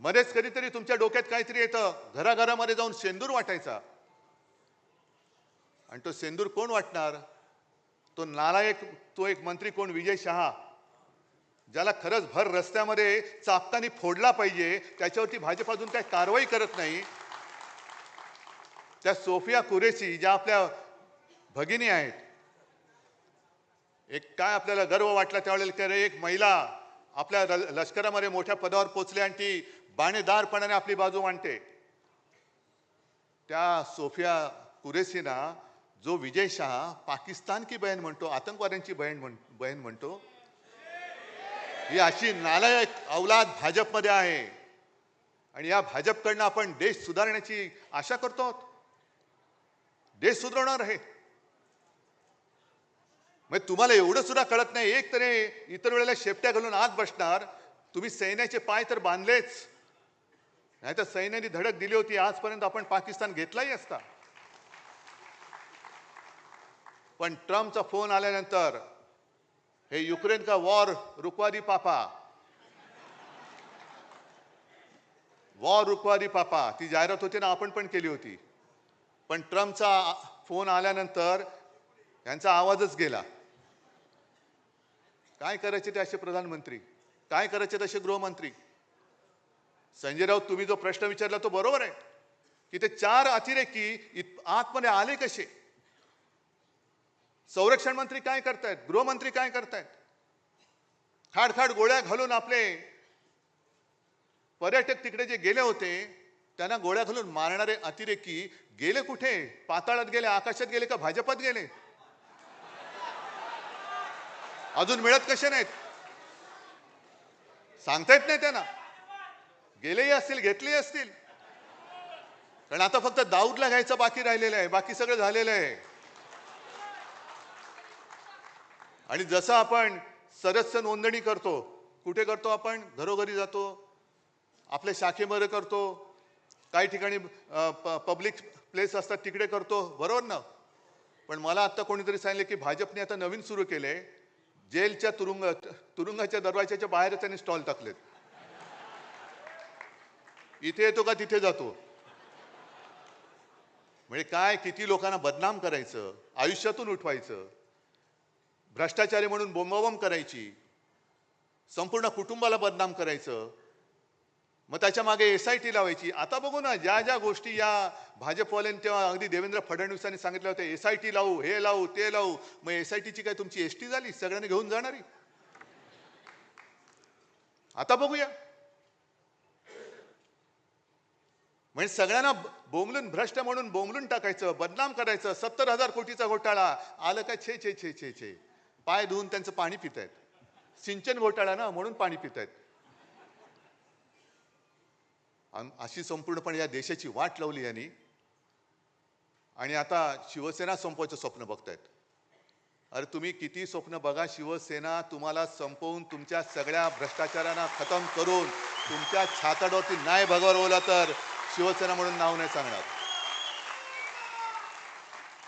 मध्येच कधीतरी तुमच्या डोक्यात काहीतरी येतं. घराघरामध्ये जाऊन सेंदूर वाटायचा. आणि तो सेंदूर कोण वाटणार? तो नालायक तो एक मंत्री कोण? विजय शहा. ज्याला खरंच भर रस्त्यामध्ये चापतानी फोडला पाहिजे त्याच्यावरती भाजप अजून काही कारवाई करत नाही. त्या सोफिया कुरेशी ज्या आपल्या भगिनी आहेत. एक काय आपल्याला गर्व वाटला त्यावेळेला की अरे एक महिला आपल्या लष्करामध्ये मोठ्या पदावर पोचली आणि ती बाणेदारपणाने आपली बाजू मांडते. त्या सोफिया कुरेसीना जो विजय शहा पाकिस्तान की बहीण म्हणतो आतंकवाद्यांची बहीण म्हण बहीण म्हणतो ही अशी नालायक अवलाद भाजपमध्ये आहे. आणि या भाजपकडनं आपण देश सुधारण्याची आशा करतो. देश सुधारणार आहे. मग तुम्हाला एवढं सुद्धा कळत नाही एक तरी इतर वेळेला शेपट्या घालून आत बसणार. तुम्ही सैन्याचे पाय तर बांधलेच. नाही तर सैन्याने धडक दिली होती आजपर्यंत आपण पाकिस्तान घेतलाही असता. पण ट्रम्पचा फोन आल्यानंतर हे युक्रेन का वॉर रुकवादी पापा. वॉर रुकवादी पापा ती जाहिरात होती ना आपण पण केली होती. पण ट्रम्पचा फोन आल्यानंतर यांचा आवाजच गेला. काय करायचे ते असे प्रधानमंत्री? काय करायचे तसे गृहमंत्री? संजय राऊत तुम्ही जो प्रश्न विचारला तो बरोबर आहे. की ते चार अतिरेकी इत- आतमध्ये आले कसे? संरक्षण मंत्री काय करतायत? गृहमंत्री काय करतायत? खाडखाड गोळ्या घालून आपले पर्यटक तिकडे जे गेले होते त्यांना गोळ्या घालून मारणारे अतिरेकी गेले कुठे? पाताळात गेले आकाशात गेले का भाजपात गेले? अजून मिळत कसे नाहीत? सांगता येत नाही त्यांना. गेलेही असतील घेतलेही असतील. कारण आता फक्त दाऊदला घ्यायचं बाकी राहिलेलं आहे. बाकी सगळं झालेलं आहे. आणि जसं आपण सदस्य नोंदणी करतो कुठे करतो आपण? घरोघरी जातो. आपल्या शाखेमध्ये करतो. काही ठिकाणी पब्लिक प्लेस असतात तिकडे करतो. बरोबर ना? पण मला आत्ता कोणीतरी सांगितलं की भाजपने आता नवीन सुरू केले जेलच्या तुरुंग तुरुंगाच्या दरवाजाच्या बाहेर त्यांनी स्टॉल टाकलेत. इथे येतो का तिथे जातो? म्हणजे काय किती लोकांना बदनाम करायचं आयुष्यातून उठवायचं भ्रष्टाचारी म्हणून बोंबाबोंब करायची संपूर्ण कुटुंबाला बदनाम करायचं मग त्याच्यामागे एस आय टी लावायची. आता बघू ना ज्या ज्या गोष्टी या भाजपवाल्यांनी तेव्हा अगदी देवेंद्र फडणवीसांनी सांगितलं होतं एस आय टी लावू हे लावू ते लावू मग एस आय टीची काय तुमची एस टी झाली? सगळ्यांनी घेऊन जाणारी? आता बघूया. म्हणजे सगळ्यांना बोंबलून भ्रष्ट म्हणून बोंबलून टाकायचं बदनाम करायचं सत्तर हजार कोटीचा घोटाळा आलं का छे छे छे छे छे. पाय धुवून त्यांचं पाणी पितायत. सिंचन घोटाळा ना म्हणून पाणी पितायत. अन- अशी संपूर्णपणे या देशाची वाट लावली यांनी. आणि आता शिवसेना संपवायचं स्वप्न बघतायत. अरे तुम्ही किती स्वप्न बघा शिवसेना तुम्हाला संपवून तुमच्या सगळ्या भ्रष्टाचारांना खतम करून तुमच्या छाताडोती नाही भगवला तर. शिवसेना म्हणून नाव नाही सांगणार.